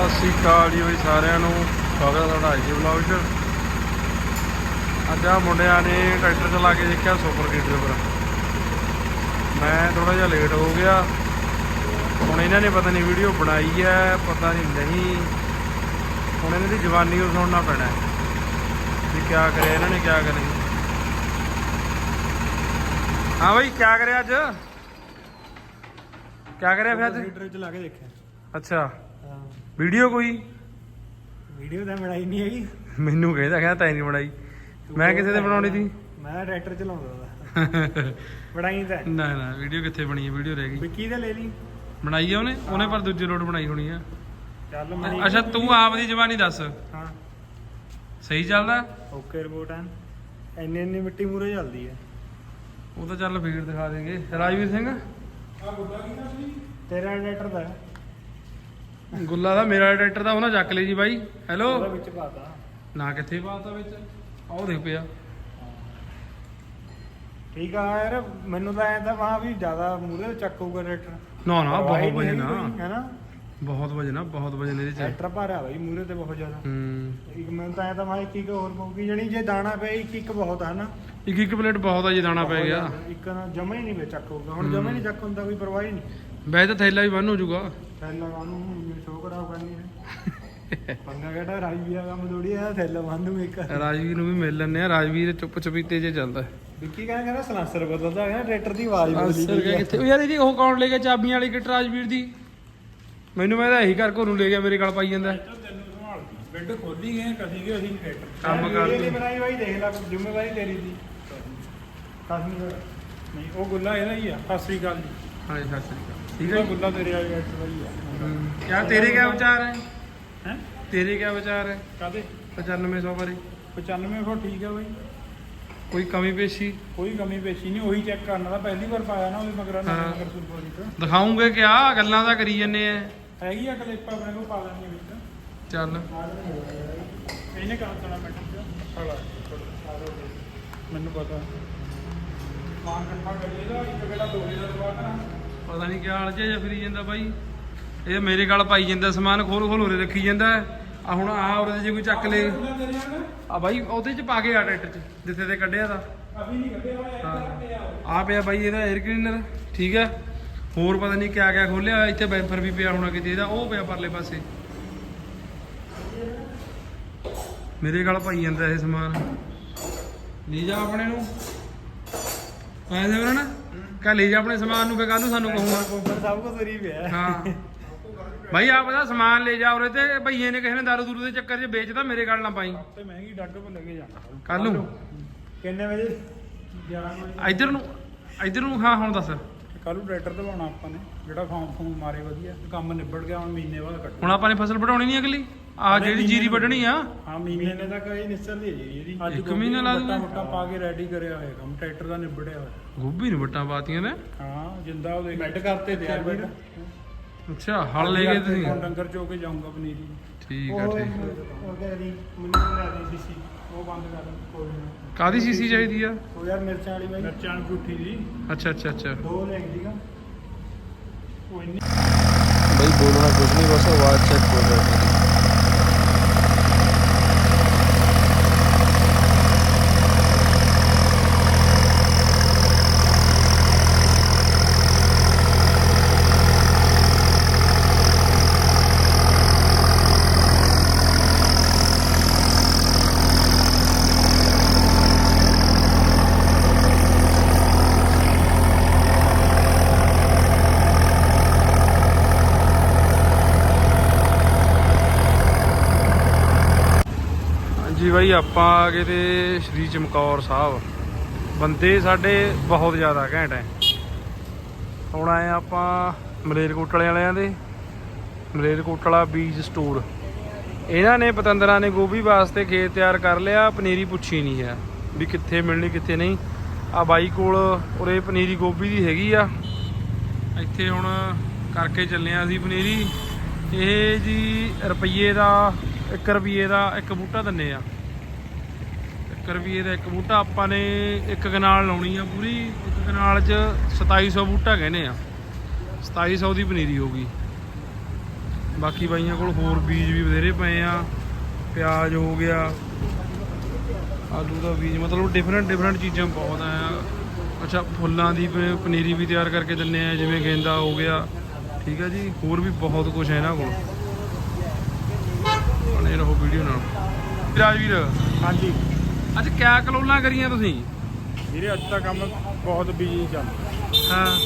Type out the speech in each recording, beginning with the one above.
ਸਤਿ ਸ਼੍ਰੀ ਅਕਾਲ ਜੀ ਬਈ ਸਾਰਿਆਂ ਨੂੰ। ਸਵਾਗਤ ਹੈ ਤੁਹਾਡਾ ਅੱਜ ਦੇ ਵਲੌਗ 'ਚ। ਅੱਜ ਆ ਮੁੰਡਿਆਂ ਨੇ ਟਰੈਕਟਰ ਚਲਾ ਕੇ ਦੇਖਿਆ ਸੁਪਰ ਕੀਟ ਦੇ ਉੱਪਰ। ਮੈਂ ਥੋੜਾ ਜਿਹਾ ਲੇਟ ਹੋ ਗਿਆ। ਹੁਣ ਇਹਨਾਂ ਨੇ ਪਤਾ ਨਹੀਂ ਵੀਡੀਓ ਬਣਾਈ ਹੈ ਪਤਾ ਨਹੀਂ ਨਹੀਂ। ਹੁਣ ਇਹਨਾਂ ਦੀ ਜਵਾਨੀ ਨੂੰ ਸੁਣਨਾ ਪੈਣਾ ਵੀ ਕਿਆ ਕਰਿਆ ਇਹਨਾਂ ਨੇ ਕਿਆ ਕਰਿਆ। ਹਾਂ ਬਈ ਕਿਆ ਕਰਿਆ ਅੱਜ? ਕਿਆ ਕਰਿਆ ਫਿਰ ਅੱਜ? ਲੀਟਰ ਚਲਾ ਕੇ ਦੇਖਿਆ। ਅੱਛਾ। ਹਾਂ। ਵੀਡੀਓ ਕੋਈ? ਵੀਡੀਓ ਤਾਂ ਬਣਾਈ ਨਹੀਂ ਹੈਗੀ। ਮੈਨੂੰ ਕਹਿੰਦਾ ਕਹਿੰਦਾ ਤੈਂ ਨਹੀਂ ਬਣਾਈ। ਮੈਂ ਕਿਸੇ ਤੇ ਬਣਾਉਣੀ ਸੀ? ਮੈਂ ਟਰੈਕਟਰ ਚਲਾਉਂਦਾ ਦਾ ਬਣਾਈ ਤਾਂ। ਨਾ ਨਾ ਵੀਡੀਓ ਕਿੱਥੇ ਬਣੀ ਹੈ? ਵੀਡੀਓ ਰਹਿ ਗਈ। ਵਿੱਕੀ ਦਾ ਲੈ ਲਈ। ਬਣਾਈ ਆ ਉਹਨੇ? ਉਹਨੇ ਪਰ ਦੂਜੇ ਲੋਡ ਬਣਾਈ ਹੋਣੀ ਆ। ਚੱਲ ਮੈਂ ਅੱਛਾ ਤੂੰ ਆਪ ਦੀ ਜਵਾਨੀ ਦੱਸ। ਹਾਂ। ਸਹੀ ਚੱਲਦਾ? ਓਕੇ ਰਿਪੋਰਟ ਆ। ਇੰਨੀ ਇੰਨੀ ਮਿੱਟੀ ਮੂਰੇ ਚੱਲਦੀ ਹੈ ਉਹ ਤਾਂ ਚੱਲ ਫੇਰ ਦਿਖਾ ਦੇਗੇ। ਰਾਜਵੀਰ ਸਿੰਘ? ਤੇਰਾ ਟਰੈਕਟਰ ਦਾ। ਗੁੱਲਾ ਦਾ ਮੇਰਾ ਟਰੈਕਟਰ ਦਾ ਉਹਨਾਂ ਚੱਕ ਲਈ ਜੀ ਬਾਈ। ਹੈਲੋ ਉਹਦਾ ਵਿੱਚ ਪਾਤਾ ਨਾ ਕਿੱਥੇ ਪਾਤਾ ਵਿੱਚ? ਆਹ ਦੇਖ ਪਿਆ। ਠੀਕ ਆ ਯਾਰ ਮੈਨੂੰ ਤਾਂ ਐਂ ਤਾਂ ਵਾਹ ਵੀ ਜ਼ਿਆਦਾ ਮੂਰੇ ਚੱਕੂਗਾ ਟਰੈਕਟਰ ਨਾ ਨਾ ਬਹੁਤ ਵਜਨ ਆ ਹੈਨਾ? ਬਹੁਤ ਵਜਨ ਆ ਬਹੁਤ ਵਜਨ ਇਹਦੇ ਚ। ਟਰੈਕਟਰ ਭਾਰਾ ਬਾਈ ਮੂਰੇ ਤੇ ਬਹੁਤ ਜ਼ਿਆਦਾ। ਹੂੰ। ਇੱਕ ਮੈਨੂੰ ਤਾਂ ਐਂ ਤਾਂ ਵਾਹ ਇੱਕ ਇੱਕ ਹੋਰ ਪਊਗੀ ਜਣੀ ਜੇ ਦਾਣਾ ਪਿਆ ਇੱਕ ਇੱਕ ਬਹੁਤ ਆ ਨਾ ਇੱਕ ਇੱਕ ਪਲੇਟ ਬਹੁਤ ਆ ਜੀ ਦਾਣਾ ਪੈ ਗਿਆ। ਇੱਕ ਨਾ ਜਮਾ ਹੀ ਨਹੀਂ ਵੇ ਚੱਕ ਹੋਊਗਾ ਹੁਣ ਜਮਾ ਹੀ ਨਹੀਂ ਚੱਕ ਹੁੰਦਾ ਕੋਈ ਪਰਵਾਹ ਹੀ ਨਹੀਂ। ਵੈਸੇ ਤਾਂ ਥੈਲਾ ਵੀ ਬੰਨ ਹੋ ਜਾਊਗਾ। ਥੈਲਾ ਕਾਨੂੰ ਸ਼ੋਅ ਖਰਾਬ ਕਰਨੀ ਹੈ। ਪੰਗਾ ਕਿਹੜਾ ਰਾਜੀ ਆ ਕੰਮ ਥੋੜੀ ਆ ਥੈਲਾ ਬੰਨੂ ਇੱਕ। ਰਾਜਵੀਰ ਨੂੰ ਵੀ ਮਿਲ ਲੈਣੇ ਆ ਰਾਜਵੀਰ ਚੁੱਪ ਚਪੀਤੇ ਜੇ ਚੱਲਦਾ। ਵਿੱਕੀ ਕਹਿੰਦਾ ਕਹਿੰਦਾ ਸਲਾਂਸਰ ਬਦਲਦਾ ਹੈ ਟਰੈਕਟਰ ਦੀ ਆਵਾਜ਼ ਬਦਲੀ ਹੈ। ਕਿੱਥੇ ਉਹ ਯਾਰ ਇਹਦੀ ਉਹ ਕੌਣ ਲੈ ਗਿਆ ਚਾਬੀਆਂ ਵਾਲੀ ਕਿਟ ਰਾਜਵੀਰ ਦੀ? ਮੈਨੂੰ ਮੈਂ ਤਾਂ ਇਹੀ ਘਰ ਘਰੋਂ ਲੈ ਗਿਆ ਮੇਰੇ ਗਲ ਪਾਈ ਜਾਂਦਾ। ਬੈੱਡ ਖੋਲੀ ਗਏ ਕਸੀ ਗਏ ਅਸੀਂ ਟਰੈਕਟਰ। ਕੰਮ ਕਰ ਤੂੰ। ਬਣਾਈ ਬਾਈ ਦੇਖ ਲੈ ਜ਼ਿੰਮੇਵਾਰੀ ਤੇਰੀ ਦੀ। ਕਸਮੀ ਨਹੀਂ ਉਹ ਗੁੱਲਾ ਇਹਦਾ ਹੀ ਆ ਸਤਿ ਸ੍ਰੀ ਅਕਾਲ ਜੀ। ਹਾਂ ਸਤਿ ਸ੍ਰੀ ਅਕਾਲ। ਠੀਕ ਠੀਕ ਹੈ ਗੁੱਲਾ ਤੇਰੇ ਵਾਲੇ ਆ। ਕਿਆ ਤੇਰੇ ਕਿਆ ਵਿਚਾਰ ਹੈ? ਹੈ? ਤੇਰੇ ਕਿਆ ਵਿਚਾਰ ਹੈ? ਕਾਦੇ 9500 ਬਾਰੇ। 95 ਫੁੱਟ ਠੀਕ ਹੈ ਬਾਈ। ਕੋਈ ਕਮੀ ਪੇਸ਼ੀ? ਕੋਈ ਕਮੀ ਪੇਸ਼ੀ ਨਹੀਂ ਉਹੀ ਚੈੱਕ ਕਰਨਾ ਦਾ ਪਹਿਲੀ ਵਾਰ ਪਾਇਆ ਨਾ ਉਹਦੇ ਮਗਰ ਨਾ ਹਾਂ। ਮਗਰ ਸੁਪਰੀ ਤੋਂ ਦਿਖਾਉਂਗੇ ਕਿਆ ਗੱਲਾਂ ਤਾਂ ਕਰੀ ਜੰਨੇ ਆ। ਹੈਗੀ ਆ ਕਲਿੱਪ ਆਪਣੇ ਕੋਲ ਪਾ ਲੈਣੀ ਵਿੱਚ। ਚੱਲ। ਇਹਨੇ ਕਰਨਾ ਮੈਟਰ ਹਲਾ ਮੈਨੂੰ ਪਤਾ। ਮਾਨ ਕੱਟਾ ਕਰੀਏਗਾ ਇੱਕ ਵੇਲਾ ਦੋਰੇ ਦਾ ਦਵਾ ਕਰਾਂ ਪਤਾ ਨਹੀਂ ਕਿਆ ਹਾਲ ਜਿਹਾ ਫਿਰੀ ਜਾਂਦਾ ਬਾਈ। ਇਹ ਮੇਰੇ ਗਲ ਪਾਈ ਜਾਂਦਾ ਸਮਾਨ ਖੋਲ ਖੋਲ ਉਰੇ ਰੱਖੀ ਜਾਂਦਾ। ਆ ਹੁਣ ਆ ਉਰੇ ਜੇ ਕੋਈ ਚੱਕ ਲੇ। ਆ ਬਾਈ ਉਹਦੇ ਚ ਪਾ ਕੇ ਆ ਟਰੈਕਟਰ ਚ ਜਿੱਥੇ ਤੇ ਕੱਢਿਆ ਦਾ ਅਭੀ ਨਹੀਂ ਕੱਢਿਆ ਹੋਇਆ ਹਾਂ ਆ ਪਿਆ ਬਾਈ ਇਹਦਾ 에ਅਰ ਕਲੀਨਰ ਠੀਕ ਹੈ। ਹੋਰ ਪਤਾ ਨਹੀਂ ਕਿਆ ਕਿਆ ਖੋਲਿਆ ਇੱਥੇ ਬੈਂਫਰ ਵੀ ਪਿਆ ਹੋਣਾ ਕਿਤੇ ਇਹਦਾ ਉਹ ਪਿਆ ਪਰਲੇ ਪਾਸੇ। ਮੇਰੇ ਗਲ ਪਾਈ ਜਾਂਦਾ ਇਹ ਸਮਾਨ। ਲੈ ਜਾ ਆਪਣੇ ਨੂੰ। ਐ ਦੇ ਨਾ ਕਹ ਲੈ ਜਾ ਆਪਣੇ ਸਮਾਨ ਨੂੰ ਫੇ ਕੱਲ ਨੂੰ ਸਾਨੂੰ ਕਹੂੰਗਾ। ਕੋਪਰ ਸਭ ਕੁਝ ਸਰੀ ਪਿਆ। ਹਾਂ। ਭਾਈ ਆ ਪਤਾ ਸਮਾਨ ਲੈ ਜਾ ਉਰੇ ਤੇ ਭਈਏ ਨੇ ਕਿਸੇ ਨੇ ਦਾਰੂ ਦੂਰੂ ਦੇ ਚੱਕਰ 'ਚ ਵੇਚਦਾ ਮੇਰੇ ਗੱਲ ਨਾ ਪਾਈ। ਤੇ ਮਹਿੰਗੀ ਡੱਗ ਪਰ ਲੱਗੇ ਜਾਣਾ। ਕੱਲ ਨੂੰ। ਕਿੰਨੇ ਵਜੇ? 11 ਵਜੇ। ਇੱਧਰ ਨੂੰ ਇੱਧਰ ਨੂੰ ਹਾਂ ਹੁਣ ਦੱਸ। ਕੱਲ ਨੂੰ ਟਰੈਕਟਰ ਦਵਾਉਣਾ ਆਪਾਂ ਨੇ ਜਿਹੜਾ ਫਾਰਮ ਫੂਮ ਮਾਰੇ ਵਧੀਆ ਕੰਮ ਨਿਬੜ ਗਿਆ ਹੁਣ ਮਹੀਨੇ ਬਾਅਦ ਕੱਟ ਹੁਣ ਆਪਾਂ ਨੇ ਫਸਲ ਵਢਾਉਣੀ ਨਹੀਂ ਅਗਲੀ? ਆ ਜਿਹੜੀ ਜੀਰੀ ਵੱਢਣੀ ਆ। ਹਾਂ ਮਹੀਨੇ ਤੱਕ ਇਹ ਨਿਸਰਦੀ ਹੈ ਜੀ ਇਹਦੀ। ਇੱਕ ਮਹੀਨਾ ਲਾ ਦੂੰਗਾ ਮੋਟਾ ਪਾ ਕੇ ਰੈਡੀ ਕਰਿਆ ਹੋਇਆ ਕੰਮ ਟਰੈਕਟਰ ਦਾ ਨਿਬੜਿਆ ਹੋਇਆ। ਗੋਭੀ ਨੂੰ ਵੱਟਾਂ ਪਾਤੀਆਂ ਨੇ? ਹਾਂ ਜਿੰਦਾ ਉਹ ਦੇਖ। ਮੈਡ ਕਰਤੇ ਤੇ ਯਾਰ ਬੇਟਾ ਅੱਛਾ ਹਲ ਲੈ ਗਏ ਤੁਸੀਂ? ਡੰਗਰ ਚੋ ਕੇ ਜਾਊਂਗਾ ਪਨੀਰੀ। ਠੀਕ ਆ ਠੀਕ ਉਹਦੇ ਦੀ ਮੈਨੂੰ ਲੈ ਦੀ ਸੀ ਉਹ ਬੰਦ ਕਰ ਦੇ ਕੋਈ ਨਾ। ਕਾਦੀ ਸੀਸੀ ਚਾਹੀਦੀ ਆ? ਉਹ ਯਾਰ ਮਿਰਚਾਂ ਵਾਲੀ ਬਾਈ। ਮਿਰਚਾਂ ਵਾਲੀ ਪੁੱਠੀ ਜੀ। ਅੱਛਾ ਅੱਛਾ ਅੱਛਾ। ਦੋ ਲੈ ਜੀਗਾ ਉਹ ਇੰਨੀ ਬਈ ਬੋਲਣਾ ਕੁਝ ਨਹੀਂ ਬਸ ਆਵਾਜ਼ ਚੈੱਕ ਕਰ ਰਹੇ ਬਾਈ, ਆਪਾਂ ਆ ਗਏ ਤੇ ਸ਼੍ਰੀ ਚਮਕੌਰ ਸਾਹਿਬ। ਬੰਦੇ ਸਾਡੇ ਬਹੁਤ ਜ਼ਿਆਦਾ ਘੈਂਟ ਐ। ਹੁਣ ਆਏ ਆ ਆਪਾਂ ਮਲੇਰਕੋਟਲੇ ਵਾਲਿਆਂ ਦੇ ਮਲੇਰਕੋਟਲਾ ਬੀਜ ਸਟੋਰ ਇਹਨਾਂ ਨੇ ਪਤੰਦਰਾਂ ਨੇ ਗੋਭੀ ਵਾਸਤੇ ਖੇਤ ਤਿਆਰ ਕਰ ਲਿਆ, ਪਨੀਰੀ ਪੁੱਛੀ ਨਹੀਂ ਹੈ ਵੀ ਕਿੱਥੇ ਮਿਲਣੀ, ਕਿੱਥੇ ਨਹੀਂ। ਆ ਬਾਈ ਕੋਲ ਉਰੇ ਪਨੀਰੀ ਗੋਭੀ ਦੀ ਹੈਗੀ ਆ। ਇੱਥੇ ਹੁਣ ਕਰਕੇ ਚੱਲੇ ਆ ਅਸੀਂ ਪਨੀਰੀ। ਇਹ ਜੀ ਰੁਪਈਏ ਦਾ 1 ਰੁਪਈਏ ਦਾ ਇੱਕ ਬੂਟਾ ਦਿੰਨੇ ਆ। 1 ਰੁਪਈਏ ਦਾ ਇੱਕ ਬੂਟਾ ਆਪਾਂ ਨੇ ਇੱਕ ਕਨਾਲ ਲਾਉਣੀ ਆ ਪੂਰੀ, ਇੱਕ ਕਨਾਲ 'ਚ 2700 ਬੂਟਾ ਕਹਿੰਦੇ ਆ। 2700 ਦੀ ਪਨੀਰੀ ਹੋਗੀ ਬਾਕੀ ਬਾਈਆਂ ਕੋਲ ਹੋਰ ਬੀਜ ਵੀ ਬਥੇਰੇ ਪਏ ਆ, ਪਿਆਜ਼ ਹੋ ਗਿਆ, ਆਲੂ ਦਾ ਬੀਜ, ਮਤਲਬ ਡਿਫਰੈਂਟ ਡਿਫਰੈਂਟ ਚੀਜ਼ਾਂ ਬਹੁਤ ਆ। ਅੱਛਾ, ਫੁੱਲਾਂ ਦੀ ਪਨੀਰੀ ਵੀ ਤਿਆਰ ਕਰਕੇ ਦਿੰਨੇ ਆ, ਜਿਵੇਂ ਗੇਂਦਾ ਹੋ ਗਿਆ। ਠੀਕ ਆ ਜੀ, ਹੋਰ ਵੀ ਬਹੁਤ ਕੁਝ ਹੈ ਇਹਨਾਂ ਕੋਲ। ਬਣੇ ਰਹੋ ਵੀਡੀਓ ਨਾਲ। ਰਾਜਵੀਰ। ਹਾਂਜੀ। ਅੱਜ ਕਿਆ ਕਲੋਲਾਂ ਕਰੀਆਂ ਤੁਸੀਂ? ਵੀਰੇ ਅੱਜ ਦਾ ਕੰਮ ਬਹੁਤ ਬਿਜ਼ੀ ਚੱਲਦਾ ਹਾਂ।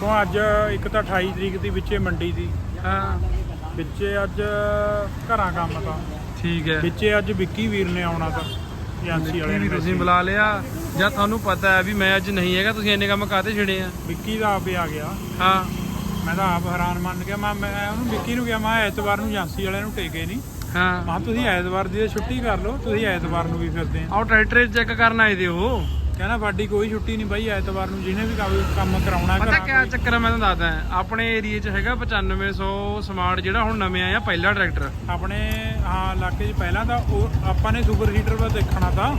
ਤੋਂ ਅੱਜ ਇੱਕ ਤਾਂ 28 ਤਰੀਕ ਦੀ ਵਿੱਚੇ ਮੰਡੀ ਦੀ। ਹਾਂ। ਵਿੱਚੇ ਅੱਜ ਘਰਾਂ ਕੰਮ ਤਾਂ। ਠੀਕ ਹੈ। ਵਿੱਚੇ ਅੱਜ ਵਿੱਕੀ ਵੀਰ ਨੇ ਆਉਣਾ ਤਾਂ ਏਜੰਸੀ ਵਿੱਕੀ ਵਾਲੇ ਵੀ ਨੇ ਤੁਸੀਂ ਬੁਲਾ ਲਿਆ। ਜਾਂ ਤੁਹਾਨੂੰ ਪਤਾ ਹੈ ਵੀ ਮੈਂ ਅੱਜ ਨਹੀਂ ਹੈਗਾ ਤੁਸੀਂ ਇੰਨੇ ਕੰਮ ਕਾਤੇ ਛੜੇ ਆ? ਵਿੱਕੀ ਦਾ ਆਪੇ ਆ ਗਿਆ। ਹਾਂ। ਮੈਂ ਤਾਂ ਆਪ ਹੈਰਾਨ ਮੰਨ ਗਿਆ ਮੈਂ ਮੈਂ ਉਹਨੂੰ ਵਿੱਕੀ ਨੂੰ ਕਿਹਾ ਮੈਂ ਐਤਵਾਰ ਨੂੰ ਏਜੰਸੀ ਵਾਲਿਆਂ ਨੂੰ ਟੇਕੇ ਨਹੀਂ ਹਾਂ। ਮਾ ਤੁਸੀਂ ਐਤਵਾਰ ਦੀ ਛੁੱਟੀ ਕਰ ਲਓ ਤੁਸੀਂ ਐਤਵਾਰ ਨੂੰ ਵੀ ਫਿਰਦੇ ਆ ਟਰੈਕਟਰ ਚੈੱਕ ਕਰਨ ਆਏ ਦੇ ਕਹਿੰਦਾ ਸਾਡੀ ਕੋਈ ਛੁੱਟੀ ਨਹੀਂ ਬਾਈ ਐਤਵਾਰ ਨੂੰ ਜਿਹਨੇ ਵੀ ਕੰਮ- ਕੰਮ ਕਰਾਉਣਾ ਪਤਾ ਕਿਆ ਚੱਕਰ ਮੈਂ ਤੁਹਾਨੂੰ ਦੱਸਦਾ ਆਪਣੇ ਏਰੀਆ 'ਚ ਹੈਗਾ 9500 ਸਮਾਰਟ ਜਿਹੜਾ ਹੁਣ ਨਵੇਂ ਆਇਆ ਪਹਿਲਾ ਟਰੈਕਟਰ। ਆਪਣੇ ਹਾਂ ਇਲਾਕੇ 'ਚ ਪਹਿਲਾਂ ਤਾਂ ਉਹ ਆਪਾਂ ਨੇ ਸੁਪਰ ਹੀਟਰ ਵਾ ਦੇਖਣਾ ਤਾਂ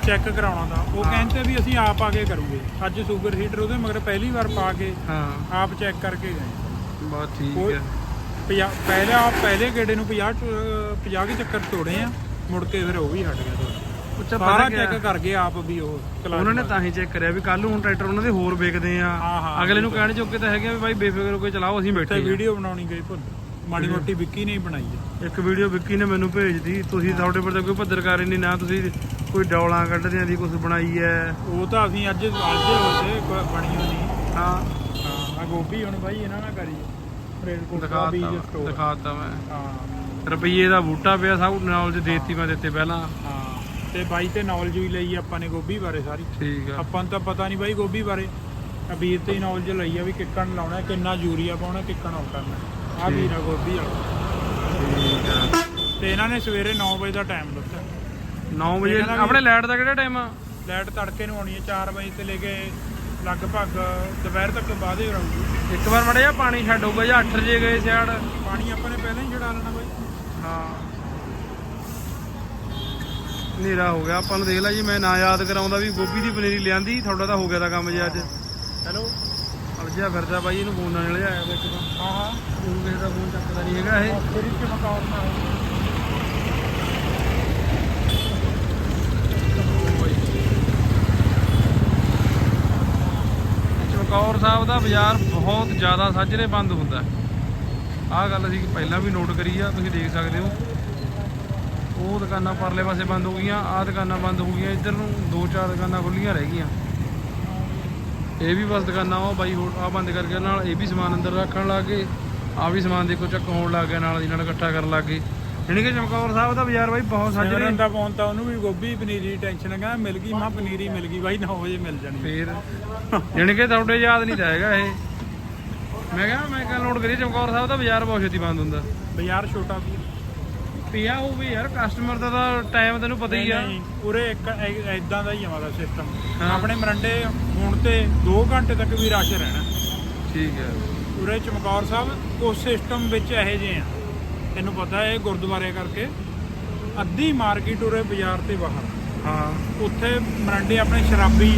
ਚੈੱਕ ਕਰਾਉਣਾ ਤਾਂ। ਉਹ ਕਹਿੰਦੇ ਵੀ ਅਸੀਂ ਆਪ ਆ ਕੇ ਕਰੂਗੇ। ਅੱਜ ਸੁਪਰ ਹੀਟਰ ਉਹਦੇ ਮਗਰ ਪਹਿਲੀ ਵਾਰ ਪਾ ਕੇ ਹਾਂ। ਆਪ ਚੈੱਕ ਕਰਕੇ ਗਏ। ਬਹੁਤ ਠੀਕ ਕੋਈ 50 ਪਹਿਲਾ ਪਹਿਲੇ ਗੇੜੇ ਨੂੰ 50 50 ਕੇ ਚੱਕਰ ਤੋੜੇ ਆ ਮੁੜ ਕੇ ਫਿਰ ਉਹ ਵੀ ਹਟ ਗਿਆ ਉੱਚਾ ਸਾਰਾ ਚੈੱਕ ਕਰ ਗਏ ਆਪ ਵੀ ਉਹ ਉਹਨਾਂ ਨੇ ਤਾਂ ਹੀ ਚੈੱਕ ਕਰਿਆ ਵੀ ਕੱਲ ਨੂੰ ਟਰੈਕਟਰ ਉਹਨਾਂ ਦੇ ਹੋਰ ਵੇਚਦੇ ਆ। ਅਗਲੇ ਨੂੰ ਕਹਿਣ ਜੋਗੇ ਤਾਂ ਹੈਗੇ ਵੀ ਬਾਈ ਬੇਫਿਕਰ ਹੋ ਕੇ ਚਲਾਓ ਅਸੀਂ ਬੈਠੇ ਵੀਡੀਓ ਬਣਾਉਣੀ ਗਈ ਭੁੱਲ। ਮਾੜੀ ਮੋਟੀ ਵਿੱਕੀ ਨੇ ਬਣਾਈ ਇੱਕ ਵੀਡੀਓ ਵਿੱਕੀ ਨੇ ਮੈਨੂੰ ਭੇਜਦੀ ਤੁਸੀਂ ਤੁਹਾਡੇ ਪਰ ਤਾਂ ਕੋਈ ਪੱਤਰਕਾਰੀ ਨਹੀਂ ਨਾ ਤੁਸੀਂ ਕੋਈ ਡੌਲਾਂ ਕੱਢਦੇ ਆਂ ਦੀ ਕੁਝ ਬਣਾਈ ਹੈ ਉਹ ਤਾਂ ਅਸੀਂ ਅੱਜ ਅੱਜ ਹੋਤੇ ਬਣੀ ਹੋਣੀ ਹਾਂ। ਹਾਂ ਆ ਗੋਭੀ ਹੁਣ ਬਾਈ ਇਹਨਾਂ ਨਾਲ ਕਰੀ। ਫਰੇਡਕੋਟ ਦਾ ਬੀਜ ਦਿਖਾਤਾ ਸਟੋਰ ਦਿਖਾਤਾ ਮੈਂ। ਹਾਂ। ਰੁਪਈਏ ਦਾ ਬੂਟਾ ਪਿਆ ਸਭ ਨੌਲੇਜ ਦੇਤੀ ਮੈਂ ਦਿੱਤੇ ਪਹਿਲਾਂ। ਹਾਂ। ਤੇ ਬਾਈ ਤੇ ਨੌਲੇਜ ਵੀ ਲਈ ਆਪਾਂ ਨੇ ਗੋਭੀ ਬਾਰੇ ਸਾਰੀ। ਠੀਕ ਆ। ਆਪਾਂ ਨੂੰ ਤਾਂ ਪਤਾ ਨਹੀਂ ਬਾਈ ਗੋਭੀ ਬਾਰੇ। ਵੀਰ ਤੇ ਨੌਲੇਜ ਲਈ ਆ ਵੀ ਕਿੱਕਣ ਲਾਉਣਾ ਕਿੰਨਾ ਯੂਰੀਆ ਪਾਉਣਾ ਕਿੱਕਣ ਆਉ ਕਰਨਾ। ਆ ਵੀਰ ਗੋਭੀ ਵਾਲਾ। ਠੀਕ ਆ। ਤੇ ਇਹਨਾਂ ਨੇ ਸਵੇਰੇ 9 ਵਜੇ ਦਾ ਟਾਈਮ ਦਿੱਤਾ। 9 ਵਜੇ ਆਪਣੇ ਲਾਈਟ ਦਾ ਕਿਹੜਾ ਟਾਈਮ ਆ? ਲਾਈਟ ਤੜਕੇ ਨੂੰ ਆਉਣੀ ਹੈ 4 ਵਜੇ ਤੇ ਲੈ ਕੇ ਲਗਭਗ ਦੁਪਹਿਰ ਤੱਕ ਬਾਅਦ ਹੀ ਰਹੂਗੀ। ਇੱਕ ਵਾਰ ਮੜਾ ਜਿਹਾ ਪਾਣੀ ਛੱਡ ਹੋਊਗਾ ਜਾਂ 8 ਵਜੇ ਗਏ ਸਿਆੜ? ਪਾਣੀ ਆਪਾਂ ਨੇ ਪਹਿਲਾਂ ਹੀ ਛਡਾ ਲੈਣਾ ਬਾਈ। ਹਾਂ। ਹਨੇਰਾ ਹੋ ਗਿਆ। ਆਪਾਂ ਨੂੰ ਦੇਖ ਲਾ ਜੀ ਮੈਂ ਨਾ ਯਾਦ ਕਰਾਉਂਦਾ ਵੀ ਗੋਭੀ ਦੀ ਪਨੀਰੀ ਲਿਆਂਦੀ ਤੁਹਾਡਾ ਤਾਂ ਹੋ ਗਿਆ ਦਾ ਕੰਮ ਜੀ ਅੱਜ। ਹੈਲੋ? ਅਲਜਿਆ ਫਿਰਦਾ ਬਾਈ ਇਹਨੂੰ ਫੋਨ ਨਾਲ ਲਿਆਇਆ ਵਿੱਚ ਤੋਂ ਹਾਂ ਹਾਂ। ਉਹਨੂੰ ਕਿਸੇ ਦਾ ਫੋਨ ਚੱਕਦਾ ਨਹੀਂ ਹੈਗਾ ਇਹ। ਫਿਰ ਇਸ ਮਕਾਉਰ ਨਾ ਚਮਕੌਰ ਸਾਹਿਬ ਦਾ ਬਾਜ਼ਾਰ ਬਹੁਤ ਜ਼ਿਆਦਾ ਸਾਜਰੇ ਬੰਦ ਹੁੰਦਾ ਆਹ ਗੱਲ ਅਸੀਂ ਪਹਿਲਾਂ ਵੀ ਨੋਟ ਕਰੀ ਆ, ਤੁਸੀਂ ਦੇਖ ਸਕਦੇ ਹੋ। ਉਹ ਦੁਕਾਨਾਂ ਪਰਲੇ ਪਾਸੇ ਬੰਦ ਹੋ ਗਈਆਂ, ਆਹ ਦੁਕਾਨਾਂ ਬੰਦ ਹੋ ਗਈਆਂ, ਇੱਧਰ ਨੂੰ ਦੋ ਚਾਰ ਦੁਕਾਨਾਂ ਖੁੱਲੀਆਂ ਰਹਿ ਗਈਆਂ। ਇਹ ਵੀ ਬਸ ਦੁਕਾਨਾਂ, ਉਹ ਬਾਈ ਹੋਰ ਆ ਬੰਦ ਕਰਕੇ ਨਾਲ ਇਹ ਵੀ ਸਮਾਨ ਅੰਦਰ ਰੱਖਣ ਲੱਗ ਗਏ। ਆ ਵੀ ਸਮਾਨ ਦੇਖੋ ਚੱਕ ਹੋਣ ਲੱਗ ਗਿਆ, ਨਾਲ ਦੀ ਨਾਲ ਇਕੱਠਾ ਕਰਨ ਲੱਗ ਗਏ। ਯਾਨੀ ਕਿ ਚਮਕੌਰ ਸਾਹਿਬ ਦਾ ਬਾਜ਼ਾਰ ਬਾਈ ਬਹੁਤ ਸਾਜਰੇ ਸਿਮਰਨ ਦਾ ਫੋਨ ਤਾਂ ਉਹਨੂੰ ਵੀ ਗੋਭੀ ਪਨੀਰੀ ਟੈਨਸ਼ਨ ਕਹਿੰਦਾ ਮਿਲ ਗਈ ਮਾਂ ਪਨੀਰੀ ਮਿਲ ਗਈ ਬਾਈ 9 ਵਜੇ ਮਿਲ ਜਾਣੀ। ਫੇਰ। ਯਾਨੀ ਕਿ ਤੁਹਾਡੇ ਯਾਦ ਨਹੀਂ ਤਾਂ ਹੈਗਾ ਇਹ। ਮੈਂ ਕਿਹਾ ਮੈਂ ਕੱਲ ਨੋਟ ਕਰੀ ਚਮਕੌਰ ਸਾਹਿਬ ਦਾ ਬਾਜ਼ਾਰ ਬਹੁਤ ਛੇਤੀ ਬੰਦ ਹੁੰਦਾ। ਬਾਜ਼ਾਰ ਛੋਟਾ ਵੀ ਪਿਆ ਉਹ ਵੀ ਯਾਰ ਕਸਟਮਰ ਦਾ ਤਾਂ ਟਾਈਮ ਤੈਨੂੰ ਪਤਾ ਹੀ ਆ। ਉਰੇ ਇੱਕ ਐਦਾਂ ਦਾ ਹੀ ਆ ਮਾਦਾ ਸਿਸਟਮ। ਆਪਣੇ ਮਰੰਡੇ ਹੁਣ ਤੇ 2 ਘੰਟੇ ਤੱਕ ਵੀ ਰਸ਼ ਰਹਿਣਾ। ਠੀਕ ਹੈ। ਉਰੇ ਚਮਕੌਰ ਸਾਹਿਬ ਉਸ ਸਿਸਟਮ ਵਿੱਚ ਇਹੋ ਜਿਹੇ ਆ। ਤੈਨੂੰ ਪਤਾ ਹੈ ਇਹ ਗੁਰਦੁਆਰੇ ਕਰਕੇ ਅੱਧੀ ਮਾਰਕੀਟ ਉਰੇ ਬਾਜ਼ਾਰ ਤੇ ਬਾਹਰ। ਹਾਂ। ਉੱਥੇ ਮਰੰਡੇ ਆਪਣੇ ਸ਼ਰਾਬੀ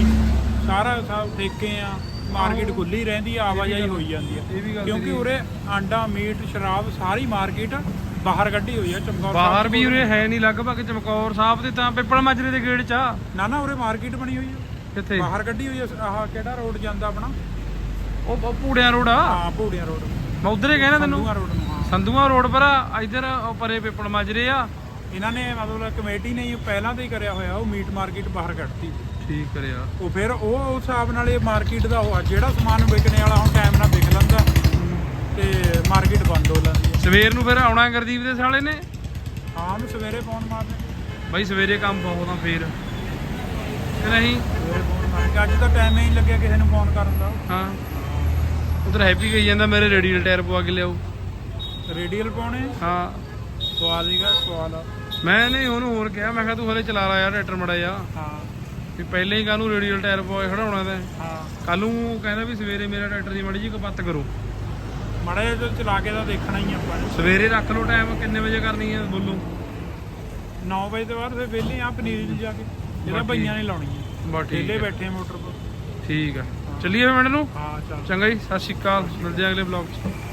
ਸਾਰਾ ਸਭ ਠੇਕੇ ਆ ਮਾਰਕੀਟ ਖੁੱਲੀ ਰਹਿੰਦੀ ਆ ਆਵਾਜਾਈ ਹੋਈ ਜਾਂਦੀ ਆ। ਕਿਉਂਕਿ ਉਰੇ ਆਂਡਾ ਮੀਟ ਸ਼ਰਾਬ ਸਾਰੀ ਮਾਰਕੀਟ ਬਾਹਰ ਕੱਢੀ ਹੋਈ ਆ ਚਮਕੌਰ ਬਾਹਰ ਵੀ। ਉਰੇ ਹੈ ਨਹੀਂ ਲਗਭਗ ਚਮਕੌਰ ਸਾਹਿਬ ਤੇ ਤਾਂ ਪਿੱਪਲ ਮਾਜਰੇ ਦੇ ਗੇੜ ਚ ਆ। ਨਾ ਨਾ ਉਰੇ ਮਾਰਕੀਟ ਬਣੀ ਹੋਈ ਆ। ਕਿੱਥੇ? ਬਾਹਰ ਕੱਢੀ ਹੋਈ ਆ ਆਹ ਕਿਹੜਾ ਰੋਡ ਜਾਂਦਾ ਆਪਣਾ? ਉਹ ਪੂੜਿਆਂ ਰੋਡ ਆ। ਹਾਂ ਭੂੜੀਆਂ ਰੋਡ। ਮੈਂ ਉਧਰ ਕਹਿਣਾ ਤੈਨੂੰ। ਸੰਧੂਆਂ ਰੋਡ ਪਰ ਆ ਇਧਰ ਉਹ ਪਰੇ ਪਿੱਪਲ ਮਾਜਰੇ ਆ। ਇਹਨਾਂ ਨੇ ਮਤਲਬ ਕਮੇਟੀ ਨੇ ਹੀ ਪਹਿਲਾਂ ਤੋਂ ਹੀ ਕਰਿਆ ਹੋਇਆ ਉਹ ਮੀਟ ਮਾਰਕੀਟ ਬਾਹਰ ਕੱਢਤੀ। ਠੀਕ ਕਰਿਆ। ਉਹ ਫਿਰ ਉਹ ਉਸ ਹਿਸਾਬ ਨਾਲ ਇਹ ਮਾਰਕੀਟ ਦਾ ਉਹ ਆ ਜਿਹੜਾ ਸਮਾਨ ਵਿਕਣੇ ਵਾਲਾ ਹੁਣ ਟਾਈਮ ਨਾਲ ਵਿਕ ਲੈਂਦਾ ਤੇ ਮਾਰਕੀਟ ਬੰਦ ਹੋ ਜਾਂਦੀ ਹੈ। ਸਵੇਰ ਨੂੰ ਫਿਰ ਆਉਣਾ ਗੁਰਦੀਪ ਦੇ ਸਾਲੇ ਨੇ? ਹਾਂ ਨੂੰ ਸਵੇਰੇ ਫੋਨ ਮਾਰਦੇ ਬਾਈ ਸਵੇਰੇ ਕੰਮ ਬਹੁਤ ਆ ਫੇਰ। ਕਿ ਨਹੀਂ? ਸਵੇਰੇ ਫੋਨ ਅੱਜ ਤਾਂ ਟਾਈਮ ਹੀ ਨਹੀਂ ਲੱਗਿਆ ਕਿਸੇ ਨੂੰ ਫੋਨ ਕਰਨ ਦਾ। ਹਾਂ। ਉਧਰ ਹੈਪੀ ਕਹੀ ਜਾਂਦਾ ਮੇਰੇ ਰੇਡੀਅਲ ਟਾਇਰ ਪਵਾ ਕੇ ਲਿਆਓ। ਰੇਡੀਅਲ ਪਾਉਣੇ? ਹਾਂ। ਸਵਾਲ ਹੀਗਾ ਸਵਾਲ ਆ। ਮੈਂ ਨਹੀਂ ਉਹਨੂੰ ਹੋਰ ਕਿਹਾ ਮੈਂ ਕਿਹਾ ਤੂੰ ਹਲੇ ਚਲਾ ਲਾ ਯਾਰ ਟਰੈਕਟਰ ਮੜਾ ਜਾ ਹਾਂ। ਵੀ ਪਹਿਲੇ ਹੀ ਕਾਹਨੂੰ ਰੇਡੀਅਲ ਟਾਇਰ ਪਵਾ ਕੇ ਖੜਾਉਣਾ ਤੈਂ। ਹਾਂ। ਕੱਲ ਨੂੰ ਕਹਿੰਦਾ ਵੀ ਸਵੇਰੇ ਮੇਰਾ ਟਰੈਕਟਰ ਦੀ ਮੜੀ ਜੀ ਕਪੱਤ ਕਰੋ। ਮੜਾ ਜਿਹਾ ਚਲਾ ਕੇ ਤਾਂ ਦੇਖਣਾ ਹੀ ਆ ਆਪਾਂ ਨੇ। ਸਵੇਰੇ ਰੱਖ ਲਓ ਟਾਈਮ ਕਿੰਨੇ ਵਜੇ ਕਰਨੀ ਹੈ ਬੋਲੋ? 9 ਵਜੇ ਤੋਂ ਬਾਅਦ ਫਿਰ ਵਿਹਲੇ ਆ ਪਨੀਰੀ ਨੂੰ ਜਾ ਕੇ। ਬਸ ਭਈਆਂ ਨੇ ਲਾਉਣੀ ਹੈ ਬਸ ਠੀਕ ਵਿਹਲੇ ਹੈ ਬੈਠੇ ਆ ਮੋਟਰ ਪਰ ਠੀਕ ਆ। ਚੱਲੀਏ ਮਿੰਟ ਨੂੰ? ਹਾਂ ਚੱਲ। ਚੰਗਾ ਜੀ ਸਤਿ ਸ਼੍ਰੀ ਅਕਾਲ। ਮਿਲਦੇ ਹਾਂ ਅਗਲੇ ਬਲੌਗ 'ਚ।